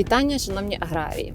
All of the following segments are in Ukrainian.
Вітання, шановні аграрії.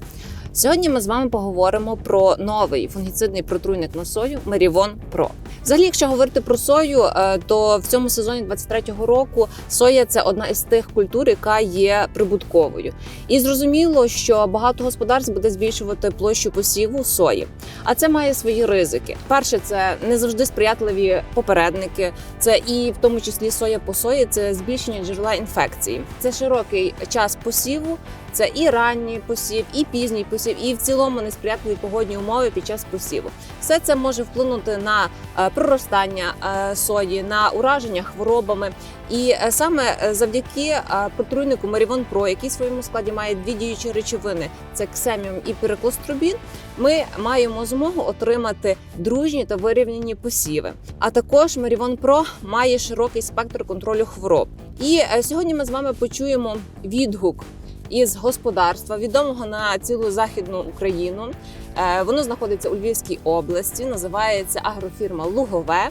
Сьогодні ми з вами поговоримо про новий фунгіцидний протруйник на сою Мерівон Про. Взагалі, якщо говорити про сою, е, то в цьому сезоні 23-го року соя це одна із тих культур, яка є прибутковою. І зрозуміло, що багато господарств буде збільшувати площу посіву сої. А це має свої ризики. Перше, це не завжди сприятливі попередники. Це і в тому числі соя по сої, це збільшення джерела інфекції. Це широкий час посіву. Це і ранній посів, і пізній посів, і в цілому несприятливі погодні умови під час посіву. Все це може вплинути на е, проростання е, сої, на ураження хворобами. І е, саме завдяки протруйнику Марівон Про, який в своєму складі має дві діючі речовини: це ксеміум і піреклостробін, ми маємо змогу отримати дружні та вирівняні посіви. А також Марівон Про має широкий спектр контролю хвороб. І сьогодні ми з вами почуємо відгук із господарства, відомого на цілу західну Україну. Е, Воно знаходиться у Львівській області, називається агрофірма Лугове.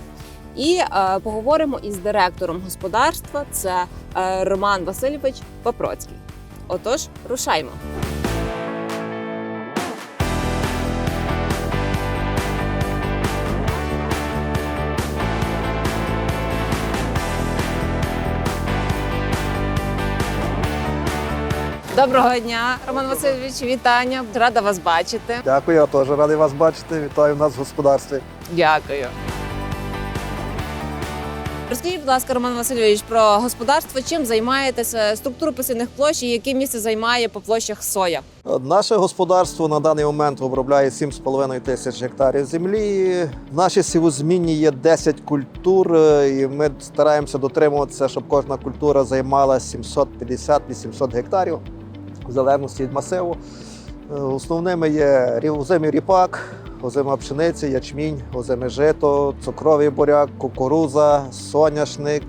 І е, поговоримо із директором господарства. Це е, Роман Васильович Папроцький. Отож, рушаймо. Доброго дня, Роман Васильович. Вітання. Рада вас бачити. Дякую, я теж радий вас бачити. Вітаю нас в господарстві. Дякую. Розкажіть, будь ласка, Роман Васильович, про господарство. Чим займаєтеся, структуру посівних площ і яке місце займає по площах соя? Наше господарство на даний момент обробляє 7,5 тисяч гектарів землі. В Наші сівозмінні є 10 культур, е, і ми стараємося дотримуватися, щоб кожна культура займала 750-800 гектарів в залежності від масиву. Е, Основними є озимий ріпак, озима пшениця, ячмінь, озиме жито, цукровий буряк, кукуруза, соняшник,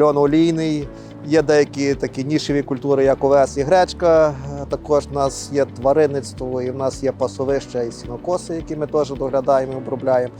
льон олійний. Є деякі такі нішеві культури, як овес і гречка. Е, Також в нас є тваринництво, і в нас є пасовища і сінокоси, які ми теж доглядаємо і обробляємо.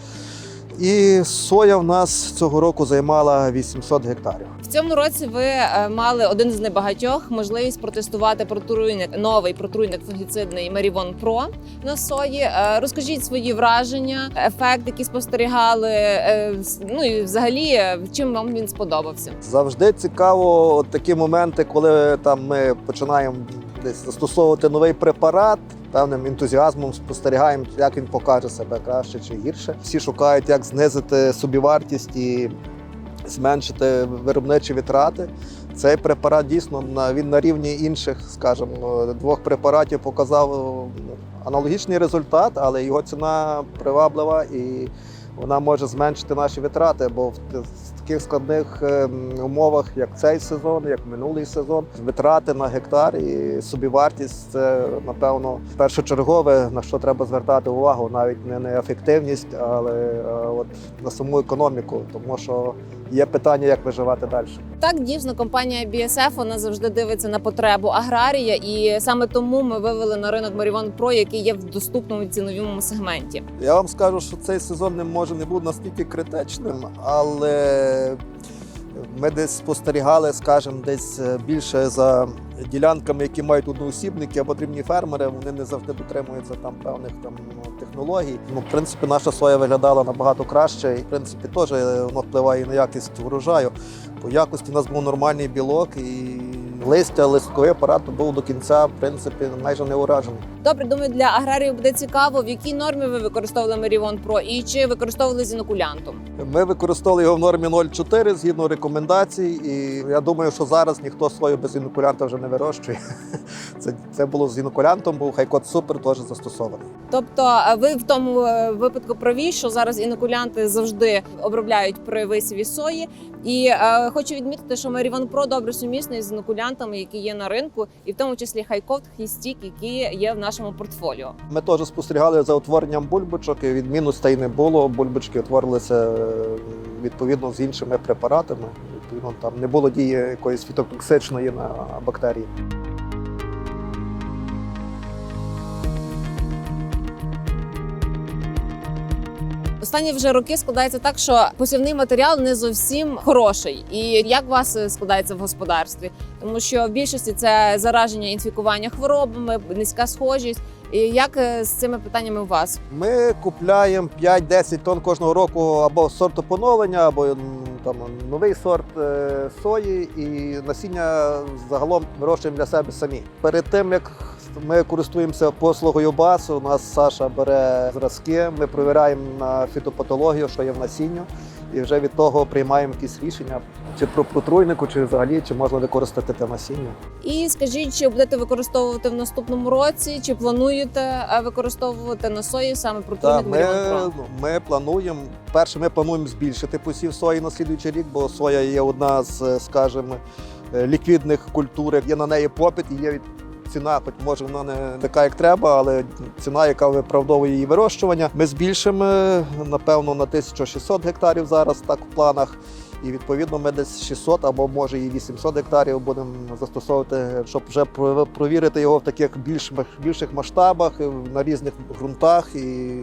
І соя в нас цього року займала 800 гектарів. В цьому році ви е, мали один з небагатьох можливість протестувати протруйник, новий протруйник фунгіцидний Мерівон Про на сої. Е, Розкажіть свої враження, ефект, який спостерігали. е, Ну і взагалі, чим вам він сподобався? Завжди цікаво от такі моменти, коли там ми починаємо десь застосовувати новий препарат. Певним ентузіазмом спостерігаємо, як він покаже себе краще чи гірше. Всі шукають, як знизити собівартість і зменшити виробничі витрати. Цей препарат дійсно він на рівні інших, скажімо, двох препаратів показав ну, аналогічний результат, але його ціна приваблива і вона може зменшити наші витрати, бо таких складних ем, умовах, як цей сезон, як минулий сезон, витрати на гектар і собівартість це напевно першочергове на що треба звертати увагу, навіть не на ефективність, але е, от на саму економіку, тому що є питання, як виживати далі. Так, дійсно, компанія BSF вона завжди дивиться на потребу аграрія, і саме тому ми вивели на ринок Мерівон Про, який є в доступному ціновому сегменті. Я вам скажу, що цей сезон не може не бути настільки критичним, але ми десь спостерігали, скажімо, десь е, більше за ділянками, які мають одноосібники або дрібні фермери. Вони не завжди дотримуються там певних там технологій. Ну, в принципі, наша соя виглядала набагато краще, і в принципі теж е, воно впливає на якість врожаю. По якості у нас був нормальний білок і листя, листковий апарат був до кінця, в принципі, майже не уражений. Добре, думаю, для аграріїв буде цікаво, в якій нормі ви використовували Мерівон Про і чи використовували з інокулянтом. Ми використовували його в нормі 0,4 згідно рекомендацій, і я думаю, що зараз ніхто свою без інокулянта вже не вирощує. Це, це було з інокулянтом, був хайкот супер теж застосований. Тобто, ви в тому е, випадку праві, що зараз інокулянти завжди обробляють при висіві сої. І е, хочу відмітити, що Мерівон Про добре сумісний з інокулянтами, які є на ринку, і в тому числі Хайкофт, Хістік, які є в нашому портфоліо. Ми теж спостерігали за утворенням бульбочок, і відмінностей не було. Бульбочки утворилися е, відповідно з іншими препаратами. Відповідно, там не було дії якоїсь фітотоксичної на бактерії. Останні вже роки складається так, що посівний матеріал не зовсім хороший. І як у вас е, складається в господарстві? Тому що в більшості це зараження інфікування хворобами, низька схожість. І як е, з цими питаннями у вас? Ми купляємо 5-10 тонн кожного року або сорту поновлення, або там новий сорт е, сої, і насіння загалом вирощуємо для себе самі. Перед тим як ми користуємося послугою БАС, у нас Саша бере зразки, ми перевіряємо на фітопатологію, що є в насінню, і вже від того приймаємо якісь рішення, чи про протруйнику, чи взагалі, чи можна використати те насіння. І скажіть, чи будете використовувати в наступному році, чи плануєте е, використовувати на сої саме Так, противник ми, ми плануємо. Перше, ми плануємо збільшити посів сої на слідуючий рік, бо соя є одна з, е, скажімо, е, ліквідних культур. Є на неї попит і є від- ціна, хоч може вона не така, як треба, але ціна, яка виправдовує її вирощування. Ми збільшимо, е, напевно, на 1600 гектарів зараз так в планах. І відповідно ми десь 600 або може і 800 гектарів будемо застосовувати, щоб вже про- провірити його в таких більш більших масштабах е, на різних ґрунтах, і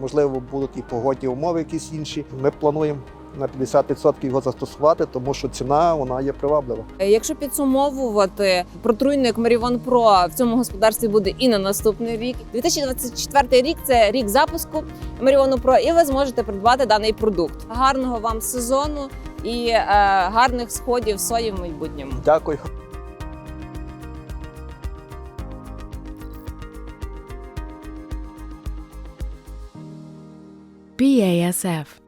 можливо будуть і погодні умови якісь інші. Ми плануємо на 50% його застосувати, тому що ціна вона є приваблива. Якщо підсумовувати, протруйник Марівон Про в цьому господарстві буде і на наступний рік. 2024 рік це рік запуску Маріону Про, і ви зможете придбати даний продукт. Гарного вам сезону і е, гарних сходів сої в майбутньому. Дякую. BASF.